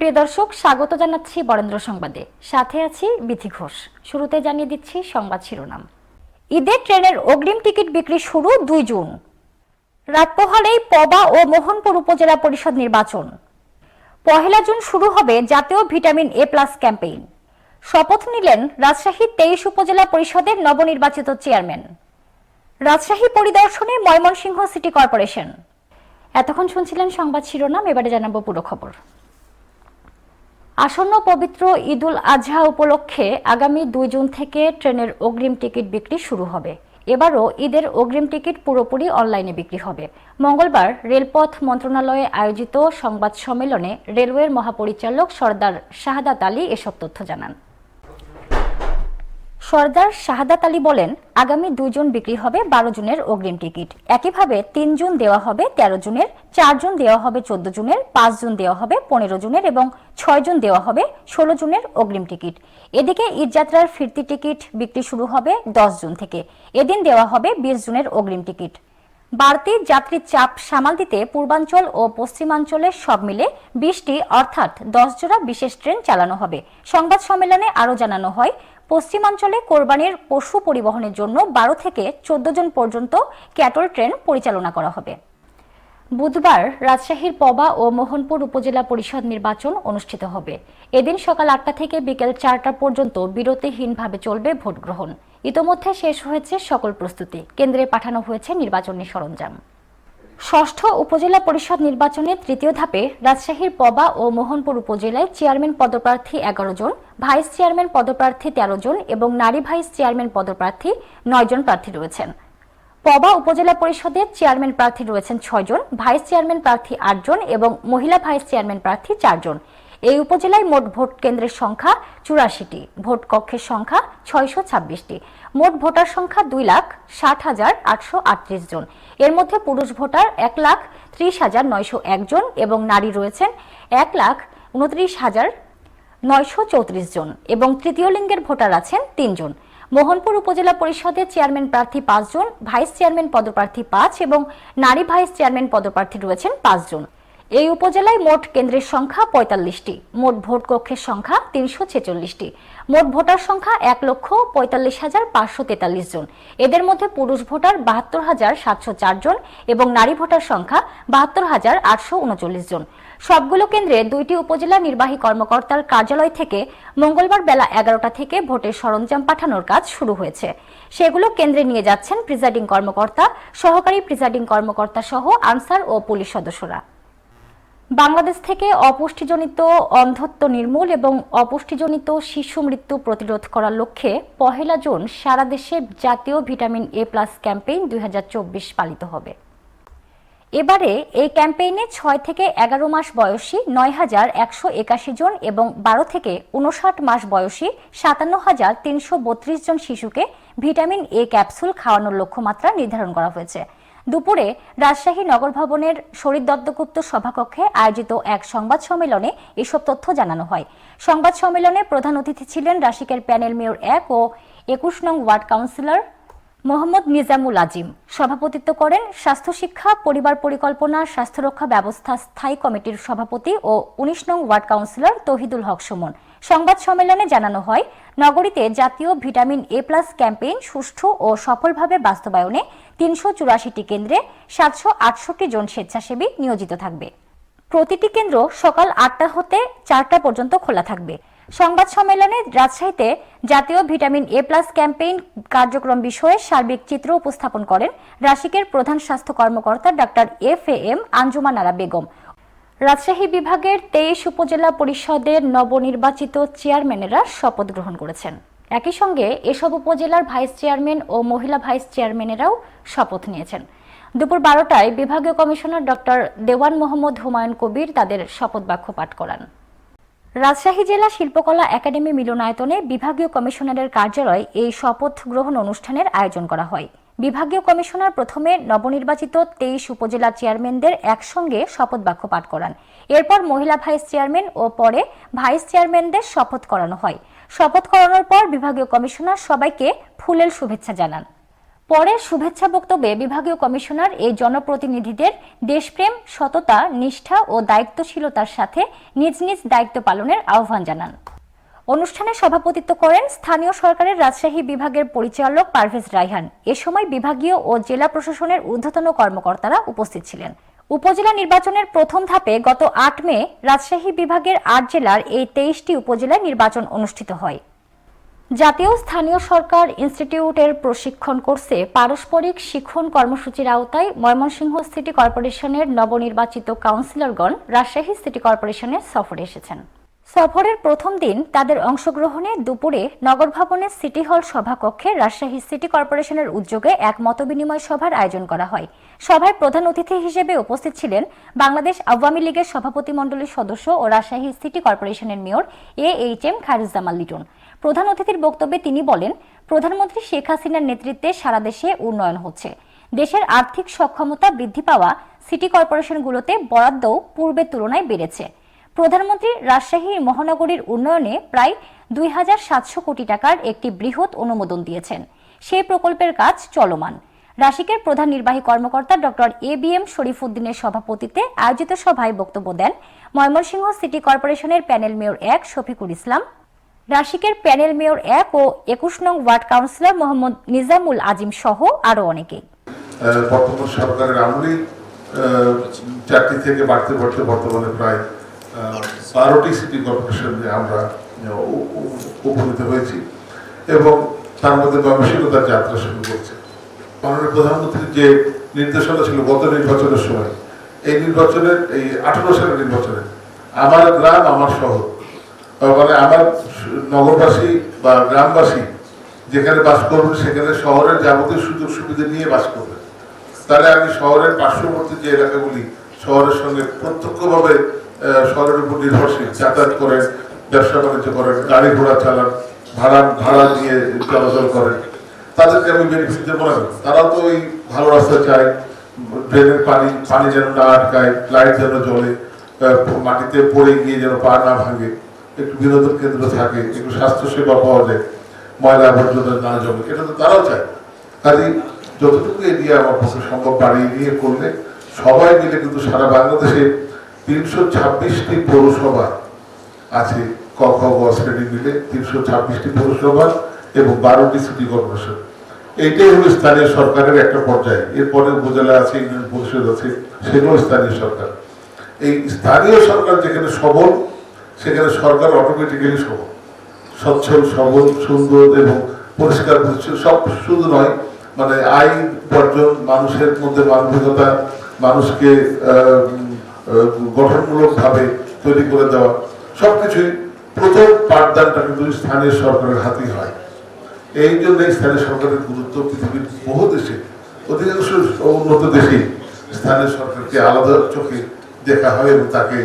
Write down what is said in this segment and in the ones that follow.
প্রিয় দর্শক, স্বাগত জানাচ্ছি বরেন্দ্র সংবাদে। সাথে আছি বিথি ঘোষ। শুরুতে জানিয়ে দিচ্ছি সংবাদ শিরোনাম। ঈদের ট্রেনের অগ্রিম টিকিট বিক্রি শুরু দুই জুন। রাত পোহালেই পবা ও মোহনপুর উপজেলা পরিষদ নির্বাচন। পহেলা জুন শুরু হবে জাতীয় ভিটামিন এ প্লাস ক্যাম্পেইন। শপথ নিলেন রাজশাহী তেইশ উপজেলা পরিষদের নবনির্বাচিত চেয়ারম্যান। রাজশাহী পরিদর্শনে ময়মনসিংহ সিটি কর্পোরেশন। এতক্ষণ শুনছিলেন সংবাদ শিরোনাম, এবারে জানাব পুরো খবর। আসন্ন পবিত্র ঈদুল আজহা উপলক্ষে আগামী দুই জুন থেকে ট্রেনের অগ্রিম টিকিট বিক্রি শুরু হবে। এবারও ঈদের অগ্রিম টিকিট পুরোপুরি অনলাইনে বিক্রি হবে। মঙ্গলবার রেলপথ মন্ত্রণালয়ে আয়োজিত সংবাদ সম্মেলনে রেলওয়ের মহাপরিচালক সর্দার শাহাদাত আলী এসব তথ্য জানান। সর্দার শাহাদাত আলী বলেন, আগামী দুই জুন বিক্রি হবে বারো জুনের অগ্রিম টিকিট। একইভাবে তিন জুন দেওয়া হবে তেরো জুনের, চার জুন দেওয়া হবে চোদ্দ জুনের, পাঁচ জুন দেওয়া হবে পনেরো জুনের এবং ছয় জুন দেওয়া হবে ষোলো জুনের অগ্রিম টিকিট। এদিকে ঈদযাত্রার ফিরতি টিকিট বিক্রি শুরু হবে দশ জুন থেকে। এদিন দেওয়া হবে বিশ জুনের অগ্রিম টিকিট। বাড়তি যাত্রীর চাপ সামাল দিতে পূর্বাঞ্চল ও পশ্চিমাঞ্চলের সব মিলে বিশটি অর্থাৎ দশ জোড়া বিশেষ ট্রেন চালানো হবে। সংবাদ সম্মেলনে আরও জানানো হয় পশ্চিমাঞ্চলে কোরবানির পশু পরিবহনের জন্য বারো থেকে চোদ্দ জন পর্যন্ত ক্যাটল ট্রেন পরিচালনা করা হবে। বুধবার রাজশাহীর পবা ও মোহনপুর উপজেলা পরিষদ নির্বাচন অনুষ্ঠিত হবে। এদিন সকাল আটটা থেকে বিকেল চারটা পর্যন্ত বিরতিহীনভাবে চলবে ভোট গ্রহণ ইতোমধ্যে শেষ হয়েছে সকল প্রস্তুতি। কেন্দ্রে পাঠানো হয়েছে নির্বাচনী সরঞ্জাম। ষষ্ঠ উপজেলা পরিষদ নির্বাচনের তৃতীয় ধাপে রাজশাহীর পবা ও মোহনপুর উপজেলায় চেয়ারম্যান পদপ্রার্থী এগারো জন, ভাইস চেয়ারম্যান পদপ্রার্থী তেরো জন এবং নারী ভাইস চেয়ারম্যান পদপ্রার্থী নয় জন প্রার্থী রয়েছেন। পবা উপজেলা পরিষদের চেয়ারম্যান প্রার্থী রয়েছেন ছয়জন ভাইস চেয়ারম্যান প্রার্থী আটজন এবং মহিলা ভাইস চেয়ারম্যান প্রার্থী চারজন এই উপজেলায় মোট ভোট কেন্দ্রের সংখ্যা চুরাশিটি। ভোট কক্ষের সংখ্যা ছয়শো ছাব্বিশটি। মোট ভোটার সংখ্যা দুই লাখ ষাট হাজার আটশো আটত্রিশ জন। এর মধ্যে পুরুষ ভোটার এক লাখ ত্রিশ হাজার নয়শো একজন এবং নারী রয়েছেন এক লাখ উনত্রিশ হাজার নয়শো চৌত্রিশ জন এবং তৃতীয় লিঙ্গের ভোটার আছেন তিনজন মোহনপুর উপজেলা পরিষদের চেয়ারম্যান প্রার্থী পাঁচজন ভাইস চেয়ারম্যান পদপ্রার্থী পাঁচ এবং নারী ভাইস চেয়ারম্যান পদপ্রার্থী রয়েছেন পাঁচজন এই উপজেলায় মোট কেন্দ্রের সংখ্যা পঁয়তাল্লিশটি। মোট ভোট কক্ষের সংখ্যা তিনশো ছেচল্লিশটি। মোট ভোটার সংখ্যা এক লক্ষ পঁয়তাল্লিশ হাজার পাঁচশো তেতাল্লিশ জন। এদের মধ্যে পুরুষ ভোটার বাহাত্তর হাজার সাতশো চার জন এবং নারী ভোটার সংখ্যা বাহাত্তর হাজার আটশো উনচল্লিশ জন। সবগুলো কেন্দ্রে দুইটি উপজেলা নির্বাহী কর্মকর্তার কার্যালয় থেকে মঙ্গলবার বেলা এগারোটা থেকে ভোটের সরঞ্জাম পাঠানোর কাজ শুরু হয়েছে। সেগুলো কেন্দ্রে নিয়ে যাচ্ছেন প্রিজাইডিং কর্মকর্তা, সহকারী প্রিজাইডিং কর্মকর্তা সহ আনসার ও পুলিশ সদস্যরা। বাংলাদেশ থেকে অপুষ্টিজনিত অন্ধত্ব নির্মূল এবং অপুষ্টিজনিত শিশু মৃত্যু প্রতিরোধ করার লক্ষ্যে পহেলা জুন সারা দেশে জাতীয় ভিটামিন এ প্লাস ক্যাম্পেইন দুই হাজার চব্বিশ পালিত হবে। এবারে এই ক্যাম্পেইনে ছয় থেকে এগারো মাস বয়সী নয় হাজার একশো একাশি জন এবং বারো থেকে উনষাট মাস বয়সী সাতান্ন হাজার তিনশো বত্রিশ জন শিশুকে ভিটামিন এ ক্যাপসুল খাওয়ানোর লক্ষ্যমাত্রা নির্ধারণ করা হয়েছে। দুপুরে রাজশাহী নগর ভবনের শরীর দত্তগুপ্ত সভাকক্ষে আয়োজিত এক সংবাদ সম্মেলনে এসব তথ্য জানানো হয়। সংবাদ সম্মেলনে প্রধান অতিথি ছিলেন রাশিকের প্যানেল মেয়র এক ও একুশ নং ওয়ার্ড কাউন্সিলর মোহাম্মদ নিজামুল আজিম। সভাপতিত্ব করেন স্বাস্থ্য শিক্ষা, পরিবার পরিকল্পনা স্বাস্থ্য রক্ষা ব্যবস্থা স্থায়ী কমিটির সভাপতি ও উনিশ নং ওয়ার্ড কাউন্সিলর তহিদুল হক সুমন। সংবাদ সম্মেলনে জানানো হয়, নগরীতে জাতীয় ভিটামিন এ প্লাস ক্যাম্পেইন সুষ্ঠু ও সফলভাবে বাস্তবায়নে তিনশো চুরাশিটি কেন্দ্রে সাতশো আটষট্টি জন স্বেচ্ছাসেবী নিয়োজিত থাকবে। প্রতিটি কেন্দ্র সকাল আটটা হতে চারটা পর্যন্ত খোলা থাকবে। সংবাদ সম্মেলনে রাজশাহীতে জাতীয় ভিটামিন এ প্লাস ক্যাম্পেইন কার্যক্রম বিষয়ে সার্বিক চিত্র উপস্থাপন করেন রাশিকের প্রধান স্বাস্থ্য কর্মকর্তা doctor F A M Anjuman Ara Begum. Rajshahi বিভাগের তেইশ উপজেলা পরিষদের নবনির্বাচিত চেয়ারম্যানেরা শপথ গ্রহণ করেছেন। একই সঙ্গে এসব উপজেলার ভাইস চেয়ারম্যান ও মহিলা ভাইস চেয়ারম্যানেরাও শপথ নিয়েছেন। দুপুর বারোটায় বিভাগীয় কমিশনার ডক্টর দেওয়ান মোহাম্মদ হুমায়ুন কবির তাদের শপথ বাক্য পাঠ করান। রাজশাহী জেলা শিল্পকলা একাডেমি মিলনায়তনে বিভাগীয় কমিশনারের কার্যালয়ে এই শপথ গ্রহণ অনুষ্ঠানের আয়োজন করা হয়। বিভাগীয় কমিশনার প্রথমে নবনির্বাচিত তেইশ উপজেলা চেয়ারম্যানদের একসঙ্গে শপথ বাক্য পাঠ করান। এরপর মহিলা ভাইস চেয়ারম্যান ও পরে ভাইস চেয়ারম্যানদের শপথ করানো হয়। শপথ করানোর পর বিভাগীয় কমিশনার সবাইকে ফুলেল শুভেচ্ছা জানান। পরে শুভেচ্ছা বক্তব্যে বিভাগীয় কমিশনার এই জনপ্রতিনিধিদের দেশপ্রেম, সততা, নিষ্ঠা ও দায়িত্বশীলতার সাথে নিজ নিজ দায়িত্ব পালনের আহ্বান জানান। অনুষ্ঠানে সভাপতিত্ব করেন স্থানীয় সরকারের রাজশাহী বিভাগের পরিচালক পারভেজ রাইহান এ সময় বিভাগীয় ও জেলা প্রশাসনের ঊর্ধ্বতন কর্মকর্তারা উপস্থিত ছিলেন। উপজেলা নির্বাচনের প্রথম ধাপে গত আট মে রাজশাহী বিভাগের আট জেলার এই তেইশটি উপজেলায় নির্বাচন অনুষ্ঠিত হয়। জাতীয় স্থানীয় সরকার ইনস্টিটিউটের প্রশিক্ষণ কোর্সে পারস্পরিক শিক্ষণ কর্মসূচির আওতায় ময়মনসিংহ সিটি কর্পোরেশনের নবনির্বাচিত কাউন্সিলরগণ রাজশাহী সিটি কর্পোরেশনের সফরে এসেছেন। সফরের প্রথম দিন তাদের অংশগ্রহণে দুপুরে নগর ভবনের সিটি হল সভাকক্ষে রাজশাহী সিটি কর্পোরেশনের উদ্যোগে এক মতবিনিময় সভার আয়োজন করা হয়। সভায় প্রধান অতিথি হিসেবে উপস্থিত ছিলেন বাংলাদেশ আওয়ামী লীগের সভাপতি মণ্ডলীর সদস্য ও রাজশাহী সিটি কর্পোরেশনের mayor A H M Khairuzzaman Liton. প্রধান অতিথির বক্তব্যে তিনি বলেন, প্রধানমন্ত্রী শেখ হাসিনার নেতৃত্বে সারা দেশে উন্নয়ন হচ্ছে। দেশের আর্থিক সক্ষমতা বৃদ্ধি পাওয়া সিটি কর্পোরেশনগুলোতে বরাদ্দও পূর্বের তুলনায় বেড়েছে। প্রধানমন্ত্রী রাজশাহী মহানগরীর উন্নয়নে প্রায় দুই হাজার সাতশো কোটি টাকার একটি বৃহৎ অনুমোদন দিয়েছেন। সেই প্রকল্পের কাজ চলমান। রাশিকের প্রধান নির্বাহী কর্মকর্তা ডক্টর এ বি এম শরীফুদ্দিনের সভাপতিত্বে আয়োজিত সভায় বক্তব্য দেন ময়মনসিংহ সিটি কর্পোরেশনের প্যানেল মেয়র এক শফিকুল ইসলাম। রাশিকের প্যানেল মেয়র এক ও একুশ নং ওয়ার্ড কাউন্সিলর মোহাম্মদ নিজামুল আজিম সহ আরও অনেকে বর্তমান সরকারের আহ, চারটি থেকে বাড়তে বাড়তে বর্তমানে প্রায় বারোটি সিটি কর্পোরেশনে আমরা উপনীত হয়েছি এবং তার মধ্যে গবেষণতার যাত্রা শুরু করছে মাননীয় প্রধানমন্ত্রীর যে নির্দেশনা ছিল গত নির্বাচনের সময়, এই নির্বাচনের, এই আঠারো সালের নির্বাচনে আমার গ্রাম, আমার শহর মানে আমার নগরবাসী বা গ্রামবাসী যেখানে বাস করবেন সেখানে শহরের যাবতীয় সুযোগ সুবিধা নিয়ে বাস করবেন। তাহলে আমি শহরের পার্শ্ববর্তী যে এলাকাগুলি, শহরের সঙ্গে প্রত্যক্ষভাবে শহরের উপর নির্ভরশীল, যাতায়াত করেন ব্যবসা বাণিজ্য করেন, গাড়ি ঘোড়া চালান, ভাড়া ভাড়া দিয়ে চলাচল করেন তাদেরকে আমি বেনিফিট দেবো না? তারাও তো ওই ভালো রাস্তা চায়, ড্রেনের পানি পানি যেন না আটকায়, লাইট যেন জ্বলে মাটিতে পড়ে গিয়ে যেন পা না ভাঙে, একটু বিনোদন কেন্দ্র থাকে, একটু স্বাস্থ্য সেবা পাওয়া যায়, ময়লা আবর্জনা না জমে, এটা তো তারাও চায় কাজে যতটুকু এগিয়ে আমার পক্ষে সম্ভব বাড়িয়ে নিয়ে করলে সবাই মিলে কিন্তু সারা বাংলাদেশে তিনশো ছাব্বিশটি পৌরসভা আছে, ক, খ, গ মিলে তিনশো ছাব্বিশটি পৌরসভা এবং বারোটি সিটি কর্পোরেশন। এইটাই হলো স্থানীয় সরকারের একটা পর্যায়ে। এরপরে উপজেলা আছে, ইউনিয়ন পরিষদ আছে, সেগুলো স্থানীয় সরকার। এই স্থানীয় সরকার যেখানে সবল, সেখানে সরকার অটোমেটিক্যালি সবল। সচ্ছল সবল, সুন্দর এবং পরিষ্কার পরিচ্ছন্ন, সব শুধু নয় মানে আইন উপার্জন মানুষের মধ্যে মানবিকতা, মানুষকে আহ, উম, গঠনমূলক ভাবে তৈরি করে দেওয়া। সবকিছুই প্রথম পাঠদানটা কিন্তু স্থানীয় সরকারের হাতেই হয়। এই জন্য স্থানীয় সরকারের গুরুত্ব পৃথিবীর বহু দেশে অধিকাংশ উন্নত দেশেই স্থানীয় সরকারকে আলাদা চোখে দেখা হয় এবং তাকে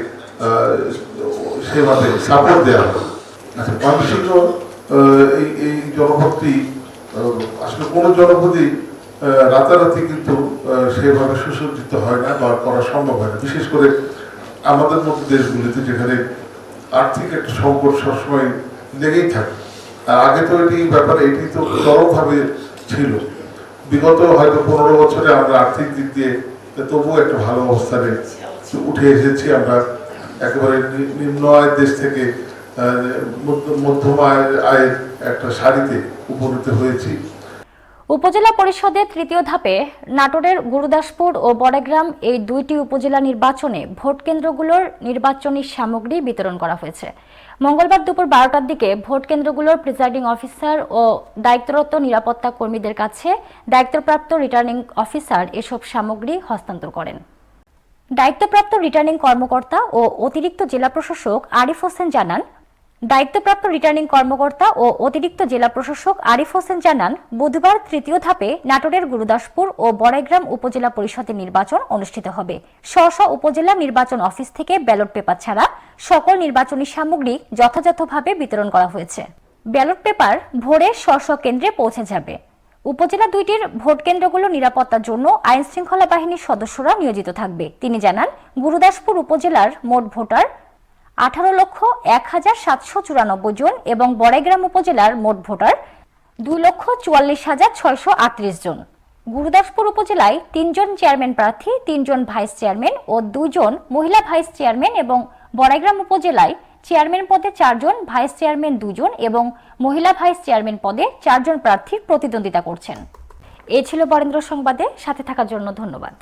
সেভাবে সাপোর্ট দেওয়া হয়। আচ্ছা আহ, এই জনপদটি আসলে কোনো জনপদই রাতারাতি কিন্তু সেভাবে সুসজ্জিত হয় না বা করা সম্ভব হয় না। বিশেষ করে আমাদের মতো দেশগুলিতে যেখানে আর্থিক একটা সংকট সবসময় লেগেই থাকে। আর আগে তো এটি ব্যাপারে, এটি তো চরমভাবে ছিল। বিগত হয়তো পনেরো বছরে আমরা আর্থিক দিক দিয়ে তবুও একটা ভালো অবস্থানে উঠে এসেছি। আমরা একেবারে নিম্ন আয়ের দেশ থেকে মধ্যম আয়ের আয়ের একটা সারিতে উপনীত হয়েছি। উপজেলা পরিষদের তৃতীয় ধাপে নাটোরের গুরুদাসপুর ও বড়গ্রাম এই দুইটি উপজেলা নির্বাচনে ভোট কেন্দ্রগুলোর নির্বাচনী সামগ্রী বিতরণ করা হয়েছে। মঙ্গলবার দুপুর বারোটার দিকে ভোট কেন্দ্রগুলোর প্রিজাইডিং অফিসার ও দায়িত্বরত নিরাপত্তা কর্মীদের কাছে দায়িত্বপ্রাপ্ত রিটার্নিং অফিসার এসব সামগ্রী হস্তান্তর করেন। দায়িত্বপ্রাপ্ত রিটার্নিং কর্মকর্তা ও অতিরিক্ত জেলা প্রশাসক আরিফ হোসেন জানান দায়িত্বপ্রাপ্ত রিটার্নিং কর্মকর্তা ও অতিরিক্ত জেলা প্রশাসক আরিফ হোসেন জানান, বুধবার তৃতীয় ধাপে নাটোরের গুরুদাসপুর ও বড়াইগ্রাম উপজেলা পরিষদের নির্বাচন অনুষ্ঠিত হবে। স্ব স্ব উপজেলা নির্বাচন অফিস থেকে ব্যালট পেপার ছাড়া সকল নির্বাচনী সামগ্রী যথাযথভাবে বিতরণ করা হয়েছে। ব্যালট পেপার ভোরে স্ব স্ব কেন্দ্রে পৌঁছে যাবে। উপজেলা দুইটির ভোট কেন্দ্রগুলো নিরাপত্তার জন্য আইন শৃঙ্খলা বাহিনীর সদস্যরা নিয়োজিত থাকবে। তিনি জানান, গুরুদাসপুর উপজেলার মোট ভোটার আঠারো লক্ষ এক হাজার সাতশো চুরানব্বই জন এবং বড়াইগ্রাম উপজেলার মোট ভোটার দুই লক্ষ চুয়াল্লিশ হাজার ছয়শো আটত্রিশ জন। গুরুদাসপুর উপজেলায় তিনজন চেয়ারম্যান প্রার্থী, তিনজন ভাইস চেয়ারম্যান ও দুজন মহিলা ভাইস চেয়ারম্যান এবং বড়াইগ্রাম উপজেলায় চেয়ারম্যান পদে চারজন, ভাইস চেয়ারম্যান দুজন এবং মহিলা ভাইস চেয়ারম্যান পদে চারজন প্রার্থী প্রতিদ্বন্দ্বিতা করছেন। এ ছিল বরেন্দ্র সংবাদে, সাথে থাকার জন্য ধন্যবাদ।